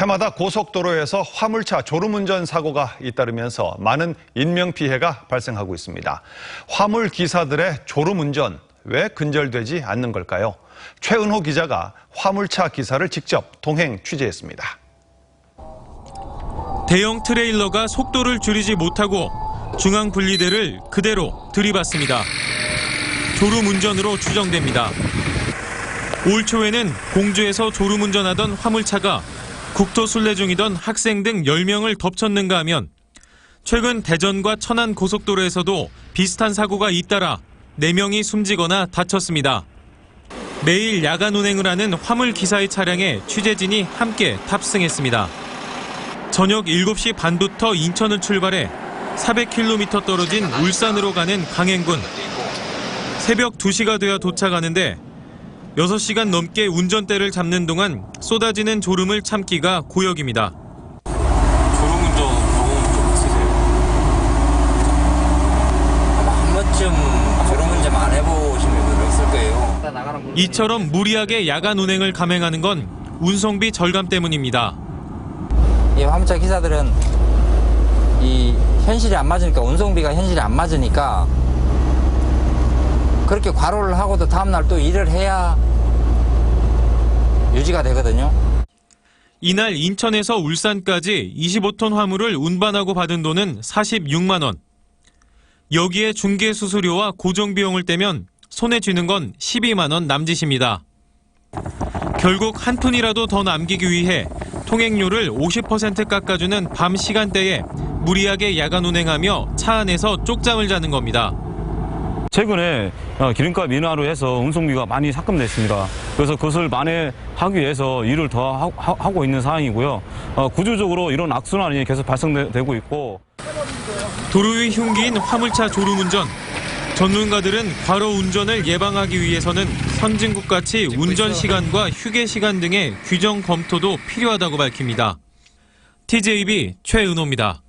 해마다 고속도로에서 화물차 졸음운전 사고가 잇따르면서 많은 인명피해가 발생하고 있습니다. 화물 기사들의 졸음운전 왜 근절되지 않는 걸까요? 최은호 기자가 화물차 기사를 직접 동행 취재했습니다. 대형 트레일러가 속도를 줄이지 못하고 중앙 분리대를 그대로 들이받습니다. 졸음 운전으로 추정됩니다. 올 초에는 공주에서 졸음 운전하던 화물차가 국토 순례 중이던 학생 등 10명을 덮쳤는가 하면 최근 대전과 천안 고속도로에서도 비슷한 사고가 잇따라 4명이 숨지거나 다쳤습니다. 매일 야간 운행을 하는 화물 기사의 차량에 취재진이 함께 탑승했습니다. 저녁 7시 반부터 인천을 출발해 400km 떨어진 울산으로 가는 강행군. 새벽 2시가 되어 도착하는데 6시간 넘게 운전대를 잡는 동안 쏟아지는 졸음을 참기가 고역입니다. 졸음 운전 경험 좀 있으세요? 아마 한 번쯤 졸음 운전 안 해보신 분들 없을 거예요. 이처럼 무리하게 야간 운행을 감행하는 건 운송비 절감 때문입니다. 이 화물차 기사들은 이 현실이 안 맞으니까 운송비가 현실이 안 맞으니까 그렇게 과로를 하고도 다음날 또 일을 해야 유지가 되거든요. 이날 인천에서 울산까지 25톤 화물을 운반하고 받은 돈은 46만 원. 여기에 중개 수수료와 고정 비용을 떼면 손에 쥐는 건 12만 원 남짓입니다. 결국 한 푼이라도 더 남기기 위해 통행료를 50% 깎아주는 밤 시간대에 무리하게 야간 운행하며 차 안에서 쪽잠을 자는 겁니다. 최근에 어, 기름값 인하로 해서 운송비가 많이 삭감됐습니다. 그래서 그것을 만회하기 위해서 일을 더 하- 하고 있는 상황이고요. 어, 구조적으로 이런 악순환이 계속 발생되고 있고 도로 위 흉기인 화물차 졸음운전. 전문가들은 과로 운전을 예방하기 위해서는 선진국 같이 운전 시간과 휴게 시간 등의 규정 검토도 필요하다고 밝힙니다. TJB 최은호입니다.